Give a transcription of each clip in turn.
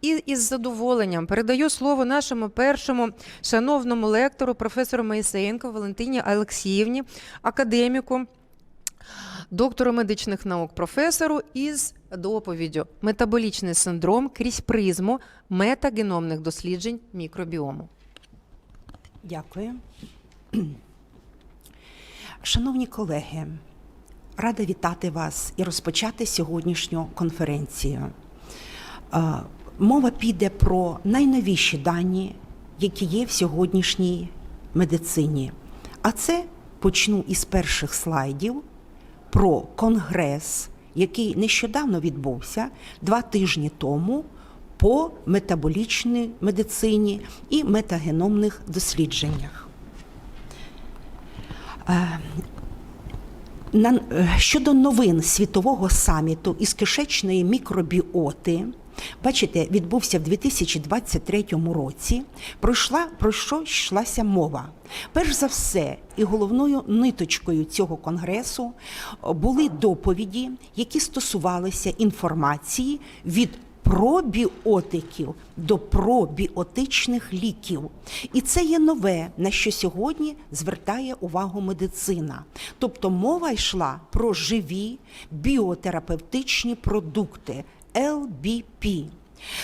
І із задоволенням передаю слово нашому першому шановному лектору, професору Моїсеєнко Валентині Олексіївні, академіку, доктору медичних наук, професору із доповіддю Метаболічний синдром крізь призму метагеномних досліджень мікробіому. Дякую. Шановні колеги, рада вітати вас і розпочати сьогоднішню конференцію. Мова піде про найновіші дані, які є в сьогоднішній медицині. А це почну із перших слайдів про конгрес, який нещодавно відбувся два тижні тому по метаболічній медицині і метагеномних дослідженнях. Е, е, Щодо новин світового саміту із кишечної мікробіоти, бачите, відбувся в 2023 році. Пройшла про що йшлася мова. Перш за все, і головною ниточкою цього конгресу е, були доповіді, які стосувалися інформації від пробіотиків до пробіотичних ліків. І це є нове, на що сьогодні звертає увагу медицина. Тобто мова йшла про живі біотерапевтичні продукти LBP.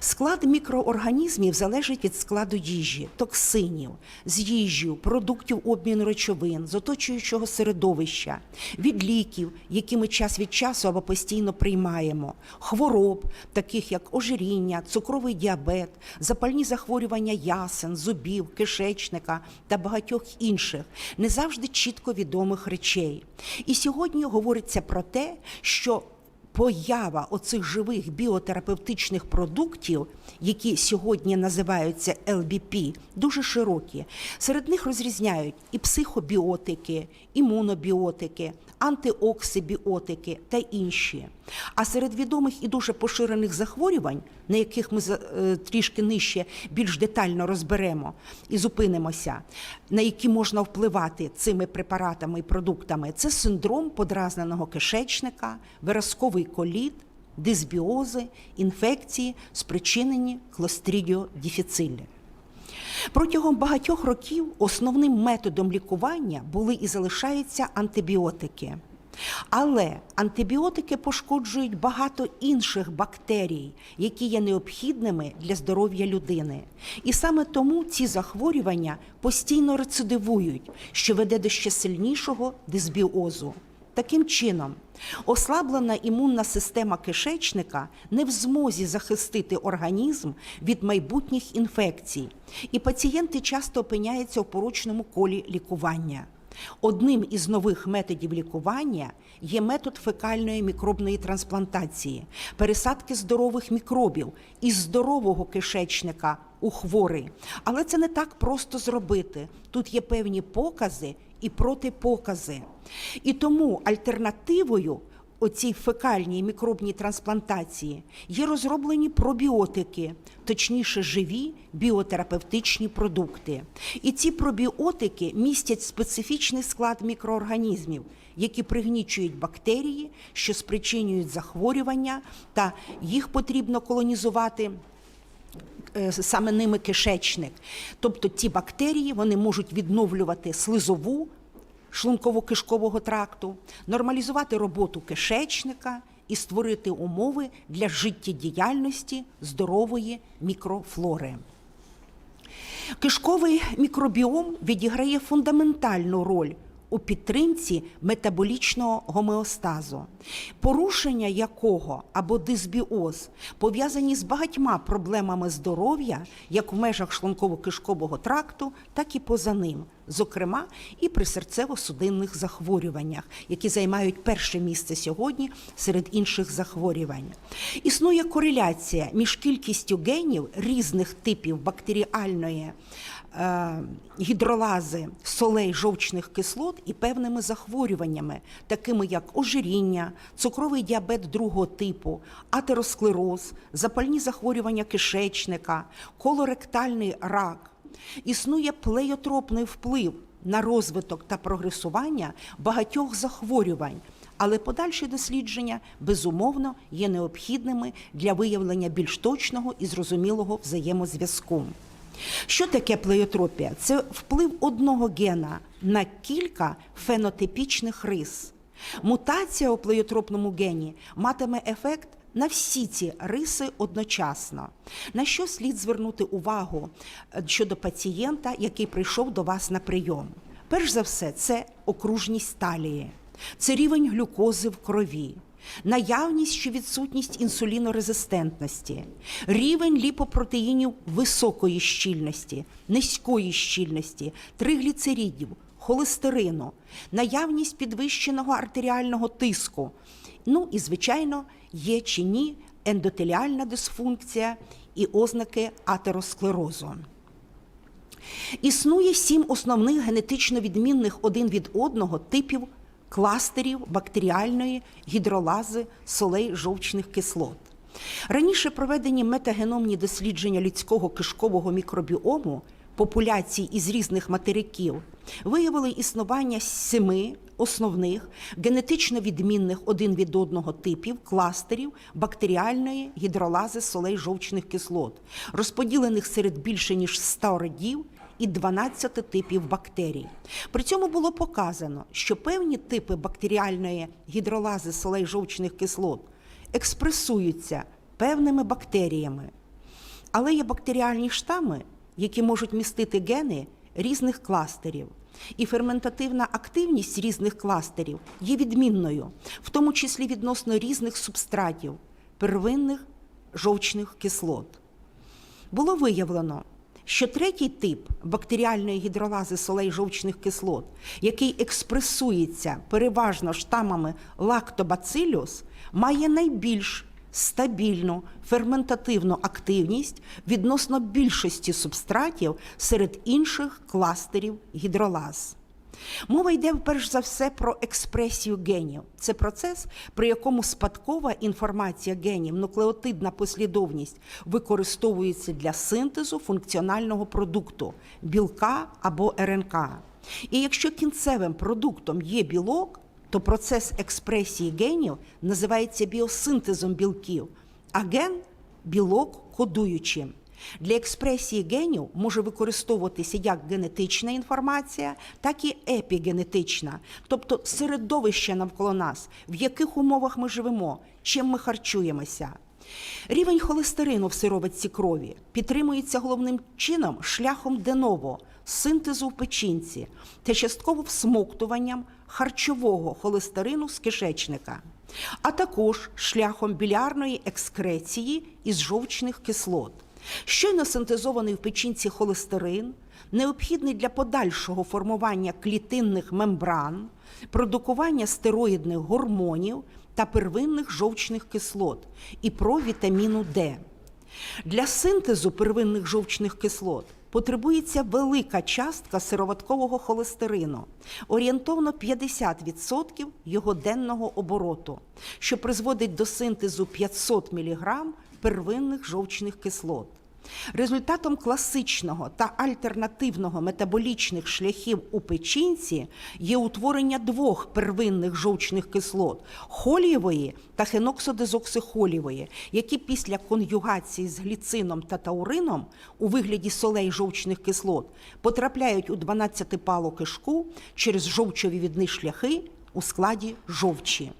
Склад мікроорганізмів залежить від складу їжі, токсинів, з їжі, продуктів обміну речовин, з оточуючого середовища, від ліків, які ми час від часу або постійно приймаємо, хвороб, таких як ожиріння, цукровий діабет, запальні захворювання ясен, зубів, кишечника та багатьох інших, не завжди чітко відомих речей. І сьогодні говориться про те, що поява оцих живих біотерапевтичних продуктів, які сьогодні називаються ЛБП, дуже широкі. Серед них розрізняють і психобіотики, імунобіотики, антиоксибіотики та інші. А серед відомих і дуже поширених захворювань, на яких ми е, трішки нижче більш детально розберемо і зупинимося, на які можна впливати цими препаратами і продуктами, це синдром подразненого кишечника, виразковий коліт, дисбіози, інфекції, спричинені клострідіодіфіцилі. Протягом багатьох років основним методом лікування були і залишаються антибіотики. Але антибіотики пошкоджують багато інших бактерій, які є необхідними для здоров'я людини. І саме тому ці захворювання постійно рецидивують, що веде до ще сильнішого дисбіозу. Таким чином, ослаблена імунна система кишечника не в змозі захистити організм від майбутніх інфекцій, і пацієнти часто опиняються у порочному колі лікування. Одним із нових методів лікування є метод фекальної мікробної трансплантації, пересадки здорових мікробів із здорового кишечника у хворий. Але це не так просто зробити. Тут є певні покази і протипокази. І тому альтернативою оцій фекальній мікробній трансплантації є розроблені пробіотики, точніше живі біотерапевтичні продукти. І ці пробіотики містять специфічний склад мікроорганізмів, які пригнічують бактерії, що спричинюють захворювання, та їх потрібно колонізувати саме ними кишечник. Тобто ці бактерії вони можуть відновлювати слизову шлунково-кишкового тракту, нормалізувати роботу кишечника і створити умови для життєдіяльності здорової мікрофлори. Кишковий мікробіом відіграє фундаментальну роль у підтримці метаболічного гомеостазу, порушення якого або дисбіоз пов'язані з багатьма проблемами здоров'я, як в межах шлунково-кишкового тракту, так і поза ним, зокрема і при серцево-судинних захворюваннях, які займають перше місце сьогодні серед інших захворювань. Існує кореляція між кількістю генів різних типів бактеріальної гідролази солей жовчних кислот і певними захворюваннями, такими як ожиріння, цукровий діабет другого типу, атеросклероз, запальні захворювання кишечника, колоректальний рак. Існує плеєтропний вплив на розвиток та прогресування багатьох захворювань, але подальші дослідження безумовно є необхідними для виявлення більш точного і зрозумілого взаємозв'язку. Що таке плеотропія? Це вплив одного гена на кілька фенотипічних рис. Мутація у плеотропному гені матиме ефект на всі ці риси одночасно. На що слід звернути увагу е, щодо пацієнта, який прийшов до вас на прийом? Перш за все, це окружність талії, це рівень глюкози в крові, наявність чи відсутність інсулінорезистентності, рівень ліпопротеїнів високої щільності, низької щільності, тригліцеридів, холестерину, наявність підвищеного артеріального тиску. Ну і, звичайно, є чи ні ендотеліальна дисфункція і ознаки атеросклерозу. Існує сім основних генетично відмінних один від одного типів кластерів бактеріальної гідролази солей жовчних кислот. Раніше проведені метагеномні дослідження людського кишкового мікробіому популяцій із різних материків виявили існування семи основних генетично відмінних один від одного типів кластерів бактеріальної гідролази солей жовчних кислот, розподілених серед більше ніж 100 родів і 12 типів бактерій. При цьому було показано, що певні типи бактеріальної гідролази солей жовчних кислот експресуються певними бактеріями. Але є бактеріальні штами, які можуть містити гени різних кластерів. І ферментативна активність різних кластерів є відмінною, в тому числі відносно різних субстратів первинних жовчних кислот. Було виявлено, що третій тип бактеріальної гідролази солей жовчних кислот, який експресується переважно штамами лактобацилюс, має найбільш стабільну ферментативну активність відносно більшості субстратів серед інших кластерів гідролаз. Мова йде перш за все про експресію генів. Це процес, при якому спадкова інформація генів, нуклеотидна послідовність використовується для синтезу функціонального продукту білка або РНК. І якщо кінцевим продуктом є білок, то процес експресії генів називається біосинтезом білків, а ген білок кодуючим. Для експресії генів може використовуватися як генетична інформація, так і епігенетична, тобто середовище навколо нас, в яких умовах ми живемо, чим ми харчуємося. Рівень холестерину в сироватці крові підтримується головним чином шляхом деново, синтезу в печінці та частково всмоктуванням харчового холестерину з кишечника, а також шляхом білярної екскреції із жовчних кислот. Щойно синтезований в печінці холестерин необхідний для подальшого формування клітинних мембран, продукування стероїдних гормонів та первинних жовчних кислот і провітаміну Д. Для синтезу первинних жовчних кислот потребується велика частка сироваткового холестерину, орієнтовно 50% його денного обороту, що призводить до синтезу 500 мг первинних жовчних кислот. Результатом класичного та альтернативного метаболічних шляхів у печінці є утворення двох первинних жовчних кислот холієвої та хеноксодезоксихолієвої, які після конюгації з гліцином та таурином у вигляді солей жовчних кислот потрапляють у 12-палу кишку через жовчові шляхи у складі жовчі.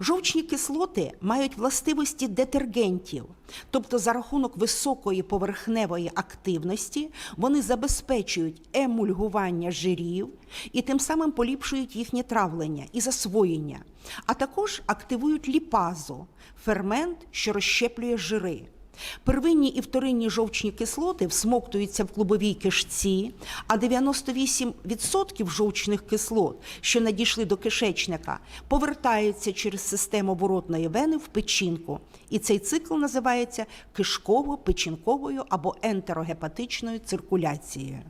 Жовчні кислоти мають властивості детергентів, тобто за рахунок високої поверхневої активності вони забезпечують емульгування жирів і тим самим поліпшують їхнє травлення і засвоєння, а також активують ліпазу фермент, що розщеплює жири. Первинні і вторинні жовчні кислоти всмоктуються в клубовій кишці, а 98% жовчних кислот, що надійшли до кишечника, повертаються через систему воротної вени в печінку. І цей цикл називається кишково-печінковою або ентерогепатичною циркуляцією.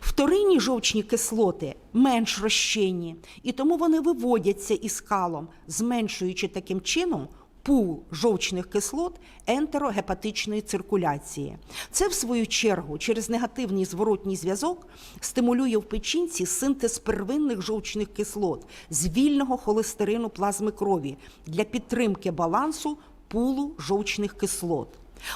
Вторинні жовчні кислоти менш розчинні, і тому вони виводяться із калом, зменшуючи таким чином пул жовчних кислот ентерогепатичної циркуляції. Це, в свою чергу, через негативний зворотній зв'язок стимулює в печінці синтез первинних жовчних кислот з вільного холестерину плазми крові для підтримки балансу пулу жовчних кислот.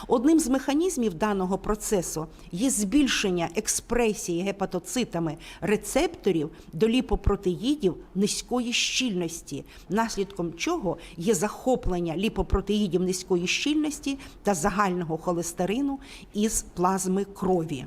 Одним з механізмів даного процесу є збільшення експресії гепатоцитами рецепторів до ліпопротеїдів низької щільності, наслідком чого є захоплення ліпопротеїдів низької щільності та загального холестерину із плазми крові.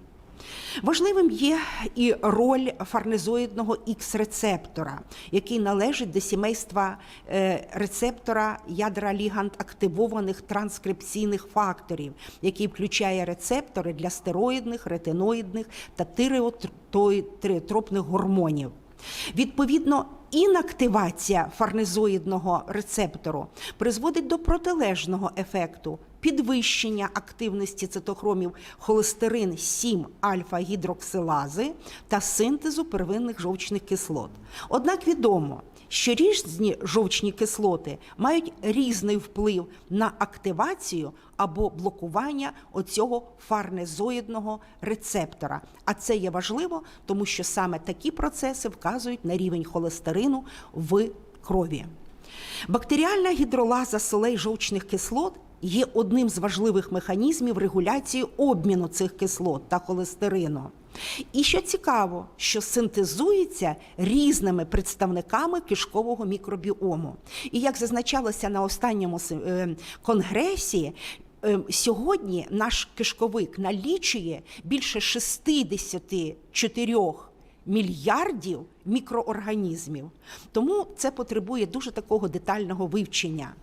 Важливим є і роль фарнезоїдного Х-рецептора, який належить до сімейства е, рецептора ядра лігант активованих транскрипційних факторів, який включає рецептори для стероїдних, ретиноїдних та тиреотропних гормонів. Відповідно, інактивація фарнезоїдного рецептору призводить до протилежного ефекту підвищення активності цитохромів холестерин 7 альфа-гідроксилази та синтезу первинних жовчних кислот. Однак відомо, що різні жовчні кислоти мають різний вплив на активацію або блокування оцього фарнезоїдного рецептора. А це є важливо, тому що саме такі процеси вказують на рівень холестерину в крові. Бактеріальна гідролаза солей жовчних кислот є одним з важливих механізмів регуляції обміну цих кислот та холестерину. І що цікаво, що синтезується різними представниками кишкового мікробіому. І як зазначалося на останньому е, конгресі, е, сьогодні наш кишковик налічує більше 64 мільярдів мікроорганізмів. Тому це потребує дуже такого детального вивчення.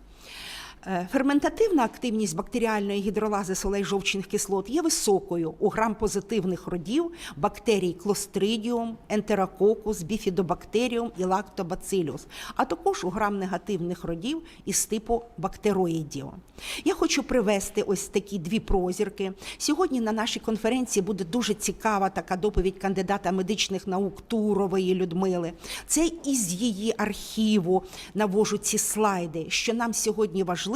Е, Ферментативна активність бактеріальної гідролази солей жовчних кислот є високою у грам-позитивних родів бактерій Clostridium, Enterococcus, Bifidobacterium і Lactobacillus, а також у грам-негативних родів із типу бактероїдів. Я хочу привести ось такі дві прозірки. Сьогодні на нашій конференції буде дуже цікава така доповідь кандидата медичних наук Турової Людмили. Це із її архіву навожу ці слайди, що нам сьогодні важливо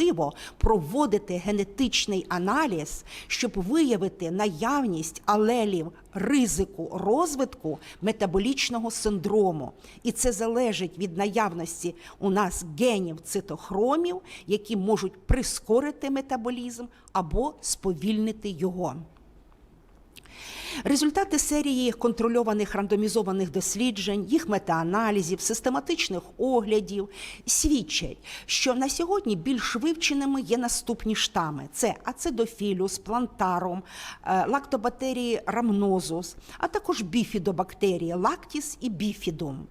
проводити генетичний аналіз, щоб виявити наявність алелів ризику розвитку метаболічного синдрому. І це залежить від наявності у нас генів цитохромів, які можуть прискорити метаболізм або сповільнити його. Результати серії контрольованих рандомізованих досліджень, їх метааналізів, систематичних оглядів свідчать, що на сьогодні більш вивченими є наступні штами: це ацидофілюс, плантарум, е, лактобактерії рамнозус, а також біфідобактерії лактіс і біфідум.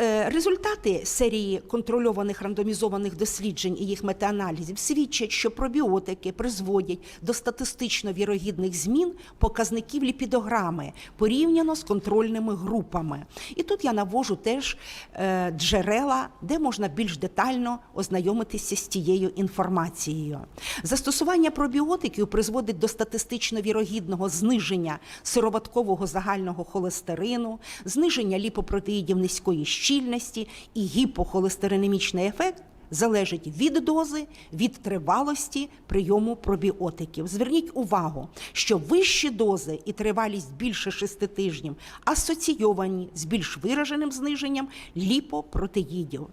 Е, Результати серії контрольованих рандомізованих досліджень і їх метааналізів свідчать, що пробіотики призводять до статистично вірогідних змін показників ліпідограми порівняно з контрольними групами. І тут я навожу теж е, джерела, де можна більш детально ознайомитися з тією інформацією. Застосування пробіотиків призводить до статистично вірогідного зниження сироваткового загального холестерину, зниження ліпопротеїдів низької щільності і гіпохолестеринемічний ефект залежить від дози, від тривалості прийому пробіотиків. Зверніть увагу, що вищі дози і тривалість більше 6 тижнів асоційовані з більш вираженим зниженням ліпопротеїдів.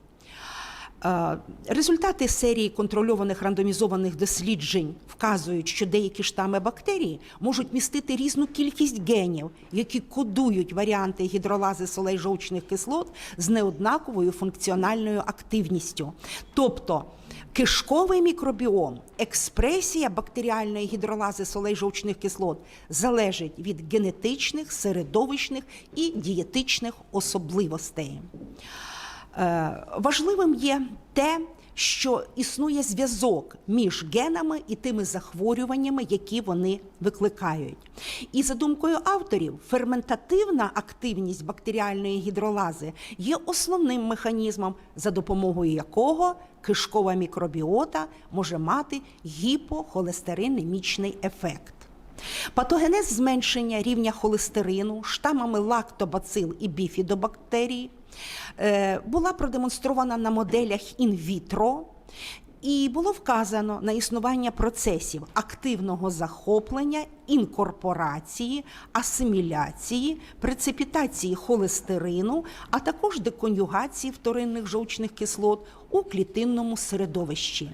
Е, Результати серії контрольованих рандомізованих досліджень вказують, що деякі штами бактерій можуть містити різну кількість генів, які кодують варіанти гідролази солей жовчних кислот з неоднаковою функціональною активністю. Тобто кишковий мікробіом, експресія бактеріальної гідролази солей жовчних кислот залежить від генетичних, середовищних і дієтичних особливостей. Е, Важливим є те, що існує зв'язок між генами і тими захворюваннями, які вони викликають. І за думкою авторів, ферментативна активність бактеріальної гідролази є основним механізмом, за допомогою якого кишкова мікробіота може мати гіпохолестеринемічний ефект. Патогенез зменшення рівня холестерину штамами лактобацил і біфідобактерій була продемонстрована на моделях інвітро. І було вказано на існування процесів активного захоплення, інкорпорації, асиміляції, прецепітації холестерину, а також деконюгації вторинних жовчних кислот у клітинному середовищі.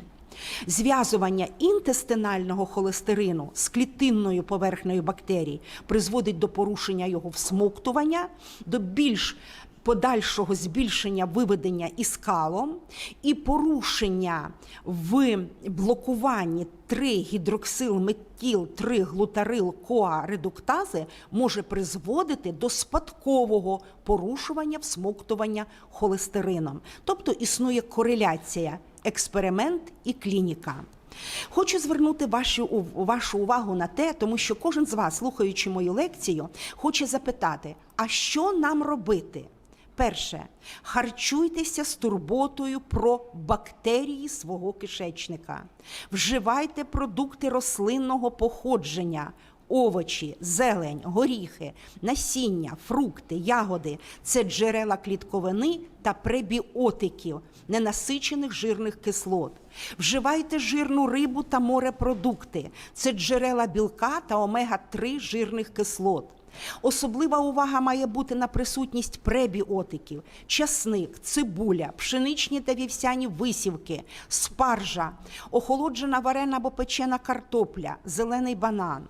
Зв'язування інтестинального холестерину з клітинною поверхнею бактерій призводить до порушення його всмоктування, до більш подальшого збільшення виведення іскалом і порушення в блокуванні 3 гідроксил метіл 3 глутарил коа редуктази може призводити до спадкового порушування всмоктування холестерином. Тобто існує кореляція експеримент і клініка. Хочу звернути вашу, вашу увагу на те, тому що кожен з вас, слухаючи мою лекцію, хоче запитати, а що нам робити? Перше, харчуйтеся з турботою про бактерії свого кишечника. Вживайте продукти рослинного походження. Овочі, зелень, горіхи, насіння, фрукти, ягоди це джерела клітковини та пребіотиків, ненасичених жирних кислот. Вживайте жирну рибу та морепродукти. Це джерела білка та омега-3 жирних кислот. Особлива увага має бути на присутність пребіотиків, часник, цибуля, пшеничні та вівсяні висівки, спаржа, охолоджена варена або печена картопля, зелений банан.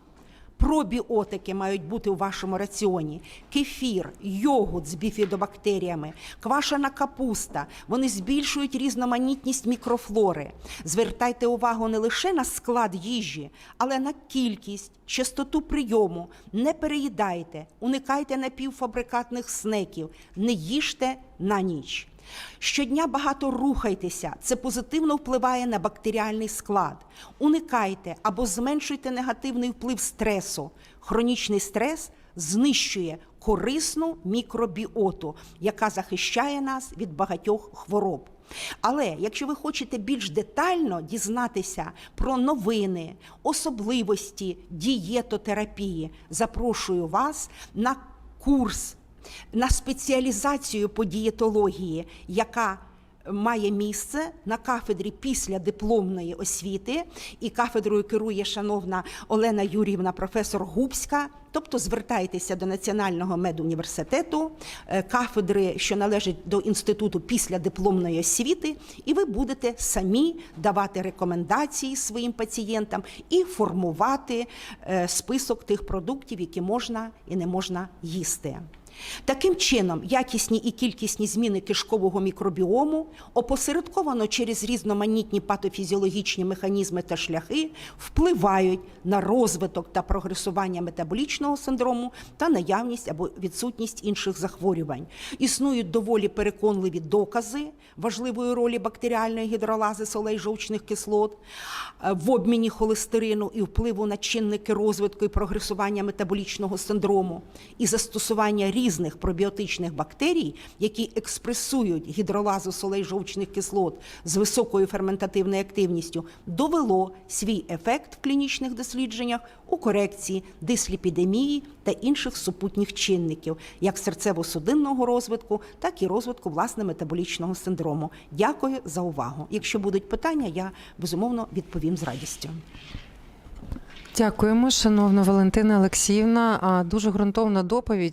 Пробіотики мають бути у вашому раціоні: кефір, йогурт з біфідобактеріями, квашена капуста. Вони збільшують різноманітність мікрофлори. Звертайте увагу не лише на склад їжі, але на кількість, частоту прийому. Не переїдайте, уникайте напівфабрикатних снеків, не їжте на ніч. Щодня багато рухайтеся, це позитивно впливає на бактеріальний склад. Уникайте або зменшуйте негативний вплив стресу. Хронічний стрес знищує корисну мікробіоту, яка захищає нас від багатьох хвороб. Але якщо ви хочете більш детально дізнатися про новини, особливості дієтотерапії, запрошую вас на курс на спеціалізацію по дієтології, яка має місце на кафедрі після дипломної освіти, і кафедрою керує шановна Олена Юріївна, професор Губська. Тобто звертайтеся до Національного медуніверситету, е, кафедри, що належать до інституту після дипломної освіти, і ви будете самі давати рекомендації своїм пацієнтам і формувати е, список тих продуктів, які можна і не можна їсти. Таким чином, якісні і кількісні зміни кишкового мікробіому опосередковано через різноманітні патофізіологічні механізми та шляхи впливають на розвиток та прогресування метаболічного синдрому та наявність або відсутність інших захворювань. Існують доволі переконливі докази важливої ролі бактеріальної гідролази солей жовчних кислот е, в обміні холестерину і впливу на чинники розвитку і прогресування метаболічного синдрому і застосування різних пробіотичних бактерій, які експресують гідролазу солей жовчних кислот з високою ферментативною активністю, довело свій ефект в клінічних дослідженнях у корекції дисліпідемії та інших супутніх чинників, як серцево-судинного розвитку, так і розвитку власне метаболічного синдрому. Дякую за увагу. Якщо будуть питання, я безумовно відповім з радістю. Дякуємо, шановна Валентина Олексіївна. Дуже ґрунтовна доповідь.